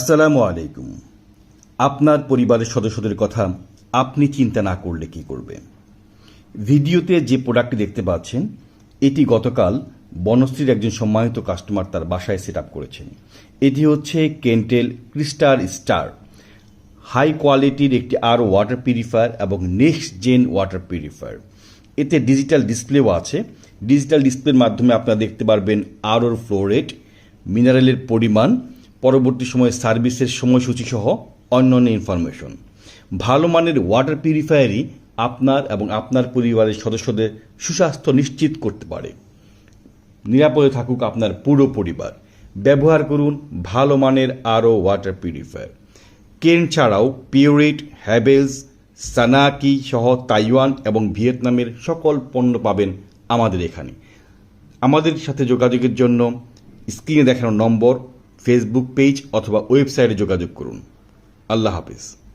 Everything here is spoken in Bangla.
আসসালামু আলাইকুম। আপনার পরিবারের সদস্যদের কথা আপনি চিন্তা না করলে কি করবে ভিডিওতে যে প্রোডাক্টটি দেখতে পাচ্ছেন, এটি গতকাল বনশ্রীর একজন সম্মানিত কাস্টমার তার বাসায় সেট আপ করেছেন। এটি হচ্ছে কেন্টেল ক্রিস্টার স্টার হাই কোয়ালিটির একটি আর ওয়াটার পিউরিফায়ার এবং নেক্সট জেন ওয়াটার পিউরিফায়ার এতে ডিজিটাল ডিসপ্লেও আছে। ডিজিটাল ডিসপ্লের মাধ্যমে আপনারা দেখতে পারবেন আরওর ফ্লো রেট মিনারেলের পরিমাণ পরবর্তী সময়ে সার্ভিসের সময়সূচি সহ অন্যান্য ইনফরমেশন ভালো মানের ওয়াটার পিউরিফায়ারই আপনার এবং আপনার পরিবারের সদস্যদের সুস্বাস্থ্য নিশ্চিত করতে পারে। নিরাপদে থাকুক আপনার পুরো পরিবার। ব্যবহার করুন ভালো মানের আরও ওয়াটার পিউরিফায়ার কেন ছাড়াও পিউরিট হ্যাভেলস সানাকি সহ তাইওয়ান এবং ভিয়েতনামের সকল পণ্য পাবেন আমাদের এখানে। আমাদের সাথে যোগাযোগের জন্য স্ক্রিনে দেখানো নম্বর ফেসবুক পেজ অথবা ওয়েবসাইটে যোগাযোগ করুন। আল্লাহ হাফিজ।